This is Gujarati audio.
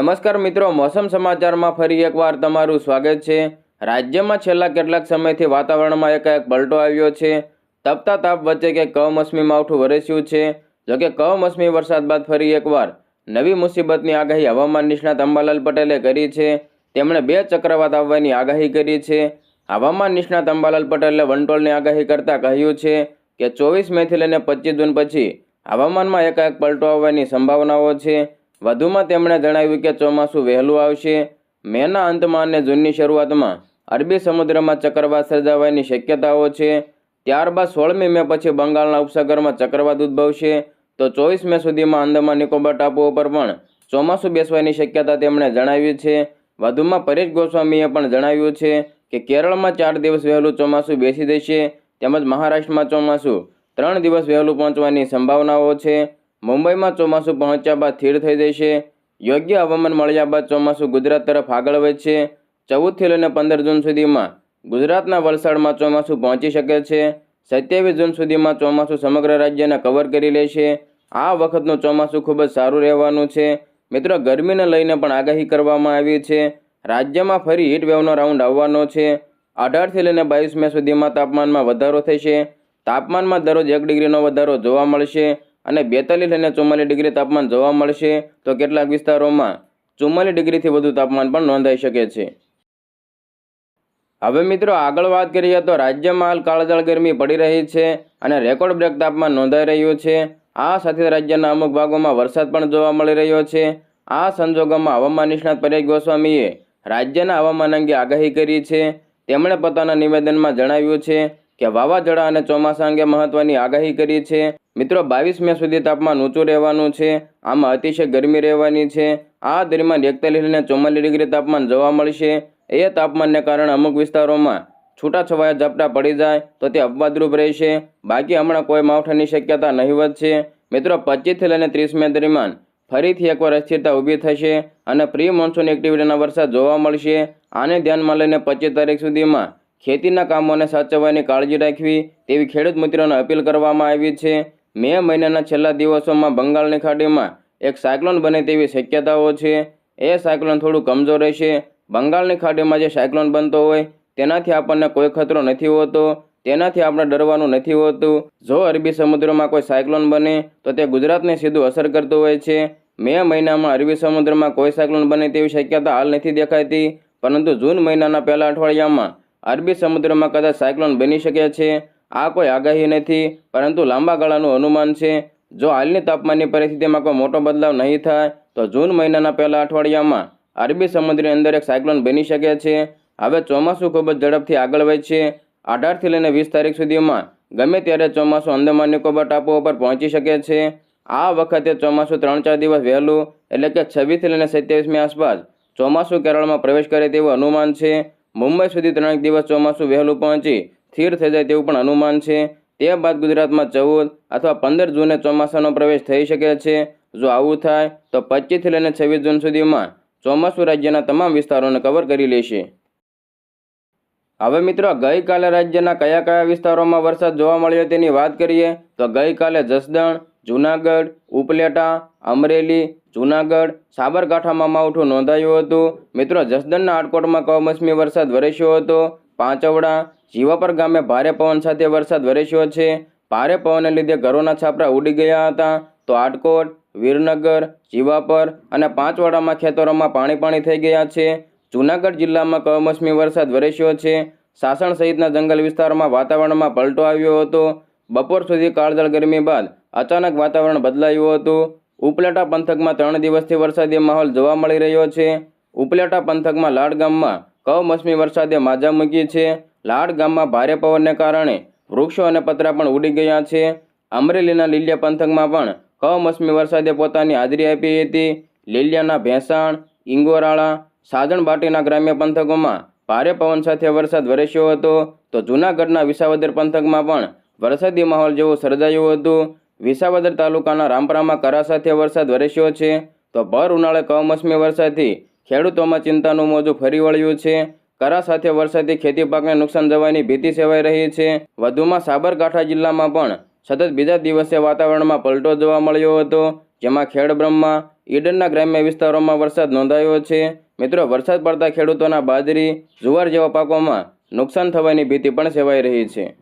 નમસ્કાર મિત્રો, મોસમ સમાચારમાં ફરી એકવાર તમારું સ્વાગત છે. રાજ્યમાં છેલ્લા કેટલાક સમયથી વાતાવરણમાં એકાએક પલટો આવ્યો છે. તપતા તાપ વચ્ચે કે કમોસમી માવઠું વરસ્યું છે. જોકે કમોસમી વરસાદ બાદ ફરી એકવાર નવી મુસીબતની આગાહી હવામાન નિષ્ણાત અંબાલાલ પટેલે કરી છે. તેમણે બે ચક્રવાત આવવાની આગાહી કરી છે. હવામાન નિષ્ણાત અંબાલાલ પટેલે વંટોળની આગાહી કરતાં કહ્યું છે કે ચોવીસ મેથી લઈને પચીસ જૂન પછી હવામાનમાં એકાએક પલટો આવવાની સંભાવનાઓ છે. વધુમાં તેમણે જણાવ્યું કે ચોમાસું વહેલું આવશે. મેના અંતમાં અને જૂનની શરૂઆતમાં અરબી સમુદ્રમાં ચક્રવાત સર્જાવાની શક્યતાઓ છે. ત્યારબાદ સોળમી મે પછી બંગાળના ઉપસાગરમાં ચક્રવાત ઉદ્ભવશે. તો ચોવીસ મે સુધીમાં અંદમાન નિકોબાર ટાપુઓ ઉપર પણ ચોમાસું બેસવાની શક્યતા તેમણે જણાવી છે. વધુમાં પરેશ ગોસ્વામીએ પણ જણાવ્યું છે કે કેરળમાં ચાર દિવસ વહેલું ચોમાસું બેસી જશે. તેમજ મહારાષ્ટ્રમાં ચોમાસું ત્રણ દિવસ વહેલું પહોંચવાની સંભાવનાઓ છે. મુંબઈમાં ચોમાસું પહોંચ્યા બાદ સ્થિર થઈ જશે યોગ્ય હવામાન મળ્યા બાદ ચોમાસું ગુજરાત તરફ આગળ વધશે ચૌદથી લઈને પંદર જૂન સુધીમાં ગુજરાતના વલસાડમાં ચોમાસું પહોંચી શકે છે. સત્યાવીસ જૂન સુધીમાં ચોમાસું સમગ્ર રાજ્યને કવર કરી લેશે આ વખતનું ચોમાસું ખૂબ જ સારું રહેવાનું છે. મિત્રો, ગરમીને લઈને પણ આગાહી કરવામાં આવી છે. રાજ્યમાં ફરી હીટ વેવનો રાઉન્ડ આવવાનો છે. અઢારથી લઈને બાવીસ મે સુધીમાં તાપમાનમાં વધારો થશે. તાપમાનમાં દરરોજ એક ડિગ્રીનો વધારો જોવા મળશે. અને બેતાલીસ લઈને ચુમ્માલીસ ડિગ્રી તાપમાન જોવા મળશે, તો કેટલાક વિસ્તારોમાં ચુમ્માલીસ ડિગ્રીથી વધુ તાપમાન પણ નોંધાઈ શકે છે. હવે મિત્રો આગળ વાત કરીએ તો રાજ્યમાં હાલ કાળજાળ ગરમી પડી રહી છે અને રેકોર્ડ બ્રેક તાપમાન નોંધાઈ રહ્યું છે. આ સાથે રાજ્યના અમુક ભાગોમાં વરસાદ પણ જોવા મળી રહ્યો છે. આ સંજોગોમાં હવામાન નિષ્ણાત પરેશ ગોસ્વામીએ રાજ્યના હવામાન અંગે આગાહી કરી છે. તેમણે પોતાના નિવેદનમાં જણાવ્યું છે કે વાવાઝોડા અને ચોમાસા અંગે મહત્વની આગાહી કરી છે. મિત્રો, બાવીસ મે સુધી તાપમાન ઊંચું રહેવાનું છે. આમાં અતિશય ગરમી રહેવાની છે. આ દરમિયાન એકતાલીસ અને ચુમ્માલીસ ડિગ્રી તાપમાન જોવા મળશે. એ તાપમાનને કારણે અમુક વિસ્તારોમાં છૂટાછવાયા ઝાપટા પડી જાય તો તે અપવાદરૂપ રહેશે. બાકી હમણાં કોઈ માવઠાની શક્યતા નહીવત છે મિત્રો, પચીસથી લઈને ત્રીસ મે દરમિયાન ફરીથી એકવાર અસ્થિરતા ઊભી થશે અને પ્રી મોન્સૂન એક્ટિવિટીના વરસાદ જોવા મળશે. આને ધ્યાનમાં લઈને પચીસ તારીખ સુધીમાં ખેતીના કામોને સાચવવાની કાળજી રાખવી તેવી ખેડૂત મિત્રોને અપીલ કરવામાં આવી છે. મે મહિનાના છેલ્લા દિવસોમાં બંગાળની ખાડીમાં એક સાયક્લોન બને તેવી શક્યતાઓ છે. એ સાયક્લોન થોડું કમજોર રહેશે. બંગાળની ખાડીમાં જે સાયક્લોન બનતો હોય, તેનાથી આપણને કોઈ ખતરો નથી હોતો, તેનાથી આપણે ડરવાનું નથી હોતું. જો અરબી સમુદ્રમાં કોઈ સાયક્લોન બને, તો તે ગુજરાતને સીધું અસર કરતું હોય છે. મે મહિનામાં અરબી સમુદ્રમાં કોઈ સાયક્લોન બને તેવી શક્યતા હાલ નથી દેખાતી. પરંતુ જૂન મહિનાના પહેલા અઠવાડિયામાં અરબી સમુદ્રમાં કદાચ સાયક્લોન બની શકે છે. આ કોઈ આગાહી નથી, પરંતુ લાંબા ગાળાનું અનુમાન છે. જો હાલની તાપમાનની પરિસ્થિતિમાં કોઈ મોટો બદલાવ નહીં થાય, તો જૂન મહિનાના પહેલા અઠવાડિયામાં અરબી સમુદ્રની અંદર એક સાયક્લોન બની શકે છે. હવે ચોમાસું ખૂબ જ ઝડપથી આગળ વહે છે. અઢારથી લઈને વીસ તારીખ સુધીમાં ગમે ત્યારે ચોમાસું અંદમાન નિકોબાર ટાપુઓ પર પહોંચી શકે છે. આ વખતે ચોમાસું ત્રણ ચાર દિવસ વહેલું, એટલે કે છવ્વીસથી લઈને સત્યાવીસમી આસપાસ ચોમાસું કેરળમાં પ્રવેશ કરે તેવું અનુમાન છે. મુંબઈ સુધી ત્રણેક દિવસ ચોમાસું વહેલું પહોંચી સ્થિર થઈ જાય તેવું પણ અનુમાન છે. તે બાદ ગુજરાતમાં ચૌદ અથવા પંદર જૂને ચોમાસાનો પ્રવેશ થઈ શકે છે. જો આવું થાય, તો પચીસથી લઈને છવ્વીસ જૂન સુધીમાં ચોમાસું રાજ્યના તમામ વિસ્તારોને કવર કરી લેશે. હવે મિત્રો, ગઈકાલે રાજ્યના કયા કયા વિસ્તારોમાં વરસાદ જોવા મળ્યો તેની વાત કરીએ. તો ગઈકાલે જસદણ જૂનાગઢ, ઉપલેટા, અમરેલી, જૂનાગઢ, સાબરકાંઠામાં માવઠું નોંધાયું હતું. મિત્રો, જસદણના આટકોટમાં કમોસમી વરસાદ વરસ્યો હતો. પાંચવડા, જીવાપર ગામે ભારે પવન સાથે વરસાદ વરસ્યો છે. ભારે પવનને લીધે ઘરોના છાપરા ઉડી ગયા હતા. તો આટકોટ વીરનગર, જીવાપર અને પાંચવાડામાં ખેતરોમાં પાણી પાણી થઈ ગયા છે. જૂનાગઢ જિલ્લામાં કમોસમી વરસાદ વરસ્યો છે. સાસણ સહિતના જંગલ વિસ્તારોમાં વાતાવરણમાં પલટો આવ્યો હતો. બપોર સુધી કાળઝાળ ગરમી બાદ અચાનક વાતાવરણ બદલાયું હતું. ઉપલેટા પંથકમાં ત્રણ દિવસથી વરસાદી માહોલ જોવા મળી રહ્યો છે. ઉપલેટા પંથકમાં લાડ ગામમાં કમોસમી વરસાદે માજા મૂકી છે. લાડ ગામમાં ભારે પવનને કારણે વૃક્ષો અને પતરા પણ ઉડી ગયા છે. અમરેલીના લીલિયા પંથકમાં પણ કમોસમી વરસાદે પોતાની હાજરી આપી હતી. લીલિયાના ભેંસાણ, ઇંગોરાળા, સાજણબાટીના ગ્રામ્ય પંથકોમાં ભારે પવન સાથે વરસાદ વરસ્યો હતો. તો જૂનાગઢના વિસાવદર પંથકમાં પણ વરસાદી માહોલ જેવું સર્જાયું હતું. વિસાવદર તાલુકાના રામપરામાં કરા સાથે વરસાદ વરસ્યો છે. તો ભર ઉનાળે કમોસમી વરસાદથી ખેડૂતોમાં ચિંતાનું મોજું ફરી વળ્યું છે. કરા સાથે વરસાદથી ખેતી પાકને નુકસાન જવાની ભીતિ સેવાઈ રહી છે. વધુમાં સાબરકાંઠા જિલ્લામાં પણ સતત બીજા દિવસે વાતાવરણમાં પલટો જોવા મળ્યો હતો. જેમાં ખેડબ્રહ્મા, ઈડનના ગ્રામ્ય વિસ્તારોમાં વરસાદ નોંધાયો છે. મિત્રો, વરસાદ પડતા ખેડૂતોના બાજરી, જુવાર જેવા પાકોમાં નુકસાન થવાની ભીતિ પણ સેવાઈ રહી છે.